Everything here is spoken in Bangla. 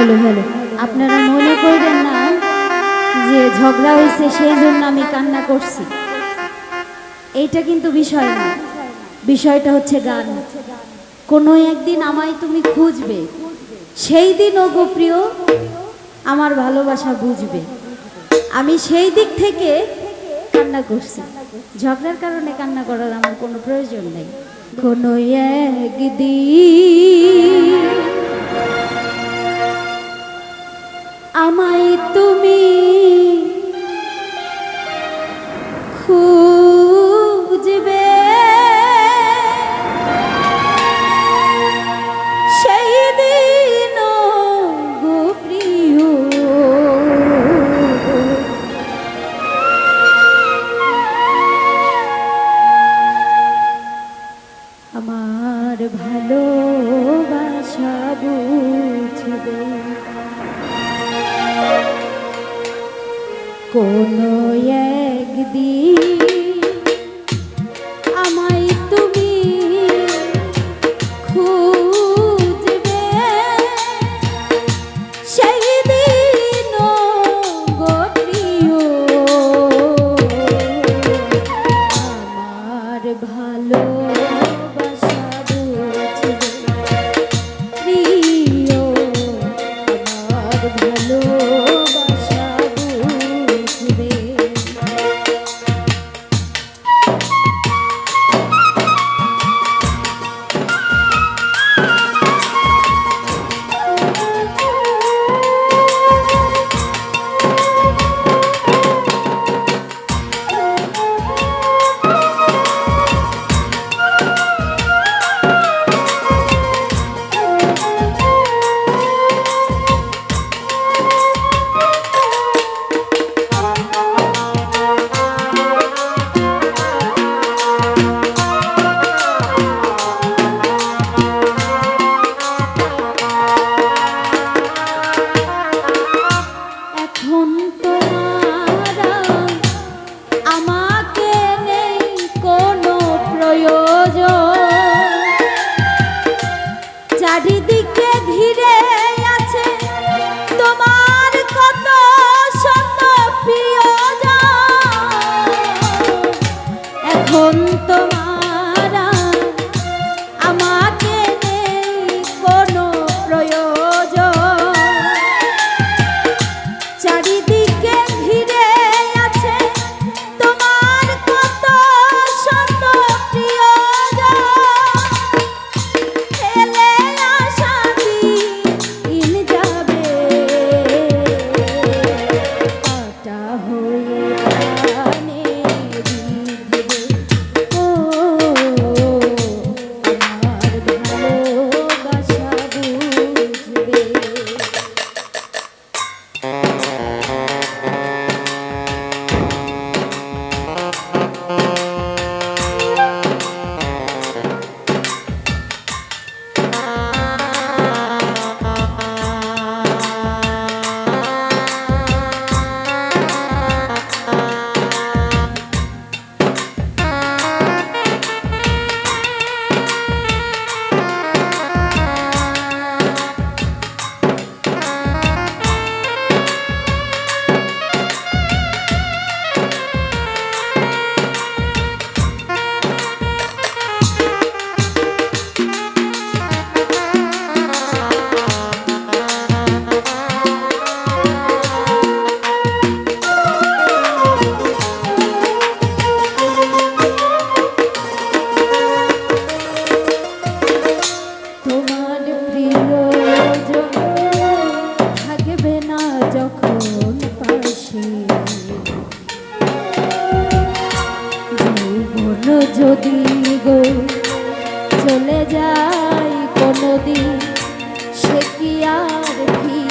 হলো হলো। আপনারা মনে করবেন না যে ঝগড়া হয়েছে, সেই জন্য আমি কান্না করছি। এইটা কিন্তু বিষয় না। বিষয়টা হচ্ছে গান। কোনো একদিন আমায় তুমি খুঁজবে। সেই দিন, ও গোপ্রিয় আমার ভালোবাসা বুঝবে। আমি সেই দিক থেকে কান্না করছি। ঝগড়ার কারণে কান্না করার আমার কোনো প্রয়োজন নেই। কোনো একদিন কোনো একদিন Sampara গো চলে যায় কোনোদিন সে কি আর ফিরে